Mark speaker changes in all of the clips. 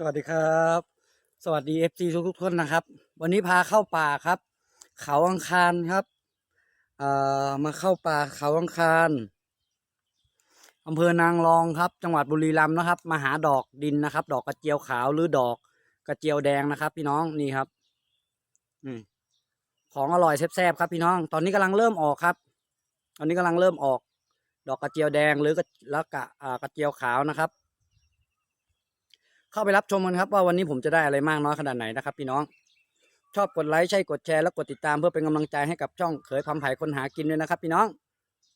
Speaker 1: สวัสดีครับ สวัสดีเอฟซีทุกทุกท่านนะครับ วันนี้พาเข้าป่าครับ เขาอังคารครับอ่อมาเข้าป่าเขาอังคารอำเภอนางรองครับ จังหวัดบุรีรัมย์นะครับ มาหาดอกดินนะครับ ดอกกระเจียวขาวหรือดอกกระเจียวแดงนะครับ พี่น้องนี่ครับ อืมของอร่อยแซ่บๆครับพี่น้อง ตอนนี้กำลังเริ่มออกครับ ตอนนี้กำลังเริ่มออก ดอกกระเจียวแดงหรือกระแล้วกะกระเจียวขาวนะครับ เข้าไปรับชมกันครับว่าวันนี้ผมจะได้อะไรมากน้อยขนาดไหนนะครับ พี่น้อง ชอบกดไลค์ใช่กดแชร์และกดติดตามเพื่อเป็นกำลังใจให้กับช่องเขยคำไผ่คนหากินด้วยนะครับ พี่น้อง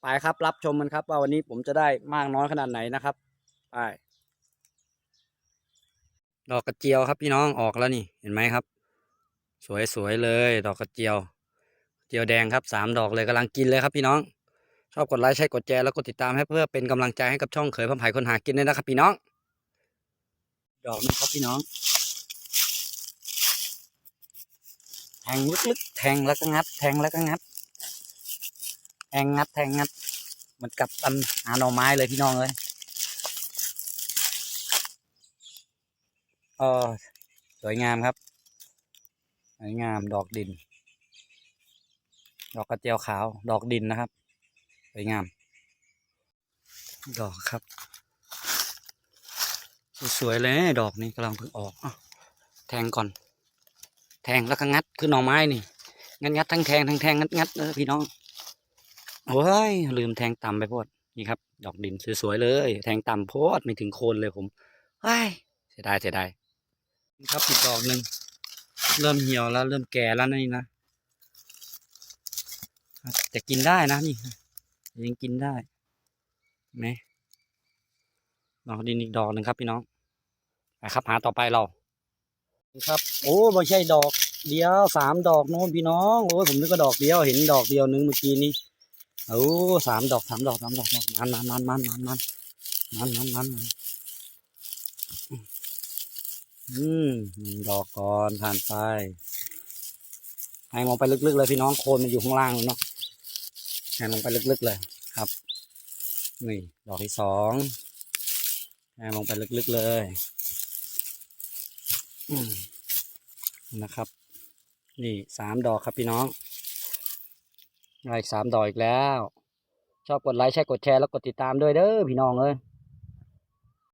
Speaker 1: ไปครับรับชมกันครับว่าวันนี้ผมจะได้มากน้อยขนาดไหนนะครับไปดอกกระเจียวครับพี่น้องออกแล้วนี่เห็นไหมครับ สวยๆเลย ดอกกระเจียว เจียวแดงครับสามดอกเลยกำลังกินเลยครับพี่น้องชอบกดไลค์ใช่กดแชร์แล้วกดติดตามให้เพื่อเป็นกำลังใจให้กับช่องเขยคำไผ่คนหากินด้วยนะครับพี่น้อง ดอกนึงครับพี่น้อง แทงลึกๆ แทงแล้วก็งัด แทงแล้วก็งัด แทงงัด แทงงัดมือนกับตันหาหน่อไม้เลยพี่น้องเลยเออสวยงามครับ สวยงามดอกดิน ดอกกระเจียวขาว ดอกดินนะครับ สวยงาม ดอกครับ สวยเลยดอกนี้กำลังเพิ่งออกอแทงก่อน แทงแล้วก็งัดคือหน่อไม้นี่ งัดงัดทั้งแทงทั้งแทงงัดงัดเออพี่น้องโอ้ยลืมแทงต่ำไปโพดนี่ครับ ดอกดินสวยๆเลย แทงต่ำโพดไม่ถึงโคนเลยผมเฮ้ยเสียดายเสียดายนี่ครับอีกดอกหนึ่งเริ่มเหี่ยวแล้ว เริ่มแก่แล้วนี่นะแต่กินได้นะนี่ยังกินได้ไหมดอกดินอีกดอกหนึ่งครับพี่น้อง ไปครับ หาต่อไปเราครับ โอ้ไม่ใช่ดอกเดียวสามดอกโน้นพี่น้องโอ้ผมนึกว่าดอกเดียวเห็นดอกเดียวนึงเมื่อกี้นี้โอ้สามดอกสามดอกสามดอกมันมันมันมันมันมันมันมันมันมันอืมหนึ่งดอกก่อนผ่านไปให้มองไปลึกๆเลยพี่น้องโคนมันอยู่ข้างล่างเนาะให้ลงไปลึกๆเลยครับนี่ดอกที่สองแทงลงไปลึกๆเลย นะครับ นี่สามดอกครับพี่น้องได้อีกสามดอกอีกแล้ว ชอบกดไลค์ใช่กดแชร์แล้วกดติดตามด้วยเด้อพี่น้องเอ้ย